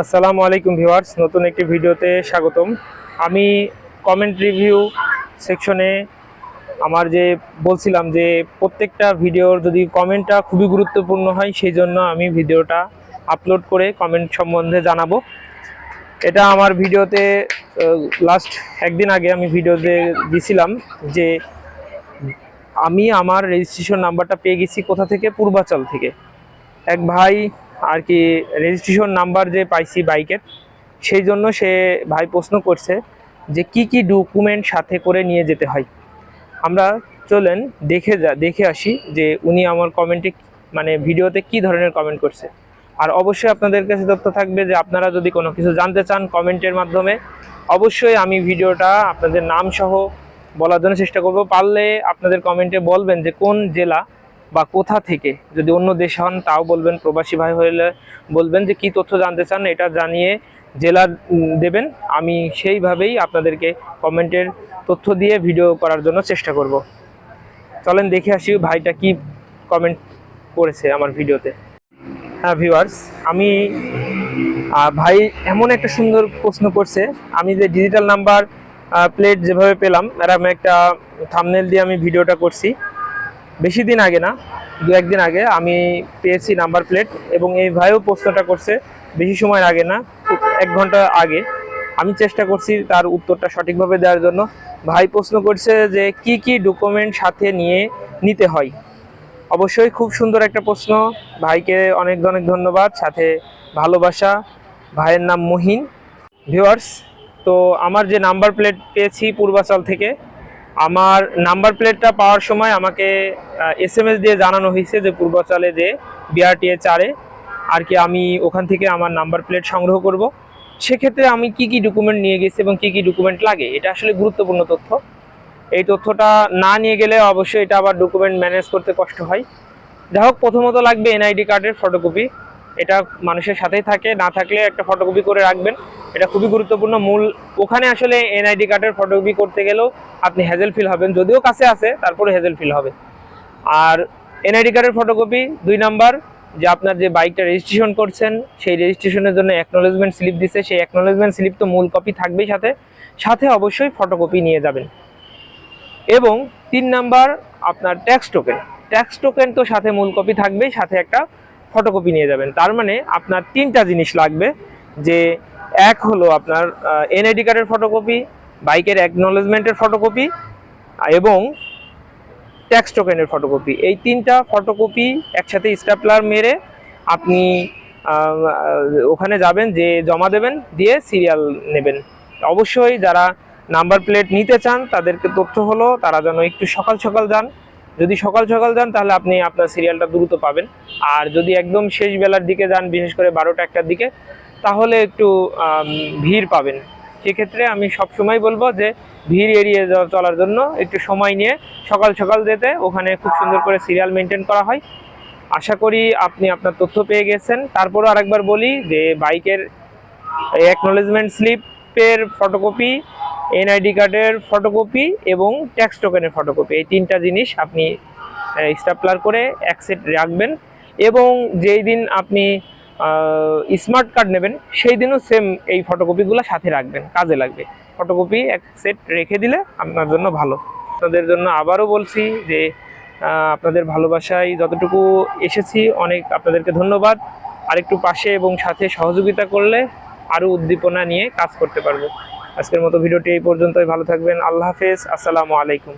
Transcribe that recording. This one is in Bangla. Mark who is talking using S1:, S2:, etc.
S1: আসসালামু আলাইকুম ভিউয়ার্স, নতুন একটি ভিডিওতে স্বাগতম। আমি কমেন্ট রিভিউ সেকশনে আমার যে বলছিলাম যে প্রত্যেকটা ভিডিওর যদি কমেন্টটা খুবই গুরুত্বপূর্ণ হয়, সেই জন্য আমি ভিডিওটা আপলোড করে কমেন্ট সম্বন্ধে জানাব। এটা আমার ভিডিওতে লাস্ট একদিন আগে আমি ভিডিওতে দিছিলাম যে আমি আমার রেজিস্ট্রেশন নাম্বারটা পেয়ে গেছি কোথা থেকে? পূর্বাচল থেকে। এক ভাই আর কি রেজিস্ট্রেশন নাম্বার যে পাইছি বাইকের, সেই জন্য সে ভাই প্রশ্ন করছে যে কি কি ডকুমেন্ট সাথে করে নিয়ে যেতে হয়। আমরা চলেন দেখে যা, দেখে আসি যে উনি আমার কমেন্টে মানে ভিডিওতে কি ধরনের কমেন্ট করছে। আর অবশ্যই আপনাদের কাছে তথ্য থাকবে যে আপনারা যদি কোনো কিছু জানতে চান কমেন্টের মাধ্যমে, অবশ্যই আমি ভিডিওটা আপনাদের নাম সহ বলার জন্য চেষ্টা করব। পারলে আপনাদের কমেন্টে বলবেন যে কোন জেলা বা কোথা থেকে? যদি অন্য দেশ হন, তাও বলবেন, প্রবাসী ভাই হলে বলবেন যে কি তথ্য জানতে চান, এটা জানিয়ে জেলা দেবেন। আমি সেইভাবেই আপনাদেরকে কমেন্টের তথ্য দিয়ে ভিডিও করার জন্য চেষ্টা করব। চলেন দেখে আসি ভাইটা কি কমেন্ট করেছে আমার ভিডিওতে। হ্যাঁ ভিউয়ার্স আমি ভাই এমন একটা সুন্দর প্রশ্ন করছে। আমি যে ডিজিটাল নাম্বার প্লেট যেভাবে পেলাম এরকম একটা থামনেল দিয়ে আমি ভিডিওটা করছি। বেশি দিন আগে না, দু একদিন আগে আমি পেয়েছি নাম্বার প্লেট এবং এই ভাইও প্রশ্নটা করছে বেশি সময় আগে না, এক ঘণ্টা আগে। আমি চেষ্টা করছি তার উত্তরটা সঠিকভাবে দেওয়ার জন্য। ভাই প্রশ্ন করছে যে কি কি ডকুমেন্ট সাথে নিয়ে নিতে হয়? অবশ্যই খুব সুন্দর একটা প্রশ্ন। ভাইকে অনেক অনেক ধন্যবাদ, সাথে ভালোবাসা। ভাইয়ের নাম মহিন। ভিউয়ার্স, তো আমার যে নাম্বার প্লেট পেয়েছি পূর্বাচল থেকে আমার নাম্বার প্লেটটা পাওয়ার সময় আমাকে এস এম এস দিয়ে জানানো হয়েছে যে পূর্বাচলে যে বিআরটিএ চারে, আর কি আমি ওখান থেকে আমার নাম্বার প্লেট সংগ্রহ করব। সেক্ষেত্রে আমি কি কি ডকুমেন্ট নিয়ে গেছি এবং কি কি ডকুমেন্ট লাগে, এটা আসলে গুরুত্বপূর্ণ তথ্য। এই তথ্যটা না নিয়ে গেলে অবশ্যই এটা আবার ডকুমেন্ট ম্যানেজ করতে কষ্ট হয়। যাই হোক, প্রথমত লাগবে এনআইডি কার্ডের ফটোকপি এটা মানুষের সাথেই থাকে, না থাকলে একটা ফটোকপি করে রাখবেন। এটা খুবই গুরুত্বপূর্ণ মূল। ওখানে আসলে এনআইডি কার্ডের ফটোকপি করতে গেলেও আপনি হ্যাজেল ফিল হবেন। যদিও কাছে আছে তারপরে হ্যাজেল ফিল হবে। আর এনআইডি কার্ডের ফটোকপি দুই নাম্বার, যে আপনার যে বাইকটা রেজিস্ট্রেশন করছেন, সেই রেজিস্ট্রেশনের জন্য অ্যাকনোলেজমেন্ট স্লিপ দিচ্ছে সেই অ্যাকনোলেজমেন্ট স্লিপ তো মূল কপি থাকবেই সাথে। সাথে অবশ্যই ফটোকপি নিয়ে যাবেন। এবং তিন নাম্বার, আপনার ট্যাক্স টোকেন ট্যাক্স টোকেন তো সাথে মূল কপি থাকবেই, সাথে একটা ফটোকপি নিয়ে যাবেন। তার মানে আপনার তিনটা জিনিস লাগবে, যে এক হলো আপনার এনআইডি কার্ডের ফটোকপি বাইকের অ্যাকনোলেজমেন্টের ফটোকপি এবং ট্যাক্স টোকেনের ফটোকপি এই তিনটা ফটোকপি একসাথে স্ট্যাপলার মেরে আপনি ওখানে যাবেন, যে জমা দেবেন, দিয়ে সিরিয়াল নেবেন। অবশ্যই যারা নাম্বার প্লেট নিতে চান, তাদেরকে তথ্য হলো, তারা যেন একটু সকাল সকাল যান। যদি সকাল সকাল যান, তাহলে আপনি আপনার সিরিয়ালটা দ্রুত পাবেন। আর যদি একদম শেষ বেলার দিকে যান, বিশেষ করে বারোটা একটার দিকে তাহলে একটু ভিড় পাবেন। সেক্ষেত্রে আমি সবসময় বলব যে, ভিড় এড়িয়ে চলার জন্য একটু সময় নিয়ে সকাল সকাল যেতে, ওখানে খুব সুন্দর করে সিরিয়াল মেনটেন করা হয়। আশা করি আপনি আপনার তথ্য পেয়ে গেছেন। তারপরও আরেকবার বলি যে, বাইকের অ্যাকনোলেজমেন্ট স্লিপের ফটোকপি এনআইডি কার্ডের ফটোকপি এবং ট্যাক্স টোকেনের ফটোকপি এই তিনটা জিনিস আপনি স্টাপলার করে এক সেট রাখবেন। এবং যেই দিন আপনি স্মার্ট কার্ড নেবেন সেই দিনও সেম এই ফটোকপিগুলো সাথে রাখবেন, কাজে লাগবে। ফটোকপি এক সেট রেখে দিলে আপনার জন্য ভালো। আপনাদের জন্য আবারও বলছি যে আপনাদের ভালোবাসায় যতটুকু এসেছি, অনেক আপনাদেরকে ধন্যবাদ। আরেকটু পাশে এবং সাথে সহযোগিতা করলে আরও উদ্দীপনা নিয়ে কাজ করতে পারব। আজকের মতো ভিডিওটি এই পর্যন্তই। ভালো থাকবেন। আল্লাহ হাফেজ। আসসালামু আলাইকুম।